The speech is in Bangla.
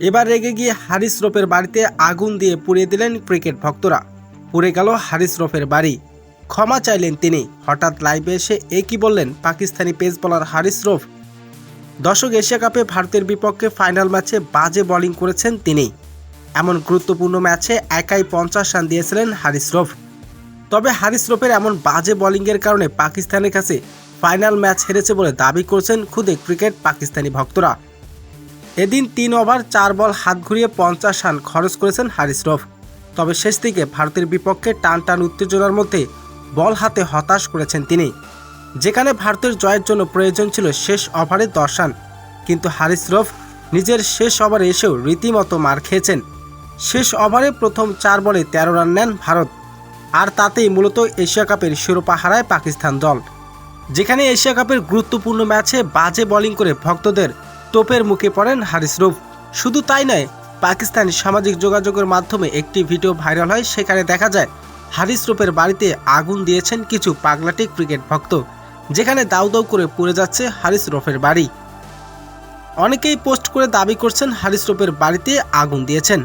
এবার রেগে গিয়ে হারিস রফের বাড়িতে আগুন দিয়ে পুড়িয়ে দিলেন ক্রিকেট ভক্তরা। পুড়ে গেল হারিস রফের বাড়ি। ক্ষমা চাইলেন তিনি। হঠাৎ লাইভে এসে এ কি বললেন পাকিস্তানি পেস বোলার হারিস রফ? দর্শক এশিয়া কাপে ভারতের বিপক্ষে ফাইনাল ম্যাচে বাজে বোলিং করেছেন তিনি। এমন গুরুত্বপূর্ণ ম্যাচে একাই পঞ্চাশ রান দিয়েছিলেন হারিস রফ। তবে হারিস রফের এমন বাজে বোলিংয়ের কারণে পাকিস্তানের কাছে ফাইনাল ম্যাচ হেরেছে বলে দাবি করছেন খুদে ক্রিকেট পাকিস্তানি ভক্তরা। এদিন তিন ওভার চার বল, হাত ঘুরিয়ে পঞ্চাশ রান খরচ করেছেন হারিস রফ। তবে শেষ দিকে ভারতের বিপক্ষে টান টান উত্তেজনার মধ্যে বল হাতে হতাশ করেছেন তিনি। যেখানে ভারতের জয়ের জন্য প্রয়োজন ছিল শেষ ওভারে দশ রান, কিন্তু হারিস রফ নিজের শেষ ওভারে এসেও রীতিমতো মার খেয়েছেন। শেষ ওভারে প্রথম চার বলে তেরো রান নেন ভারত, আর তাতেই মূলত এশিয়া কাপের শিরোপা হারায় পাকিস্তান দল। যেখানে এশিয়া কাপের গুরুত্বপূর্ণ ম্যাচে বাজে বোলিং করে ভক্তদের তোপের মুখে পড়েন হারিস রুফ। শুধু তাই নয়, পাকিস্তানি সামাজিক যোগাযোগের মাধ্যমে একটি ভিডিও ভাইরাল হয়, সেখানে দেখা যায় হারিস রুফের বাড়িতে আগুন দিয়েছেন কিছু পাগলাটিক ক্রিকেট ভক্ত, যেখানে দাউ দাউ করে পুড়ে যাচ্ছে হারিস রুফের বাড়ি। অনেকেই পোস্ট করে দাবি করছেন হারিস রুফের বাড়িতে আগুন দিয়েছেন।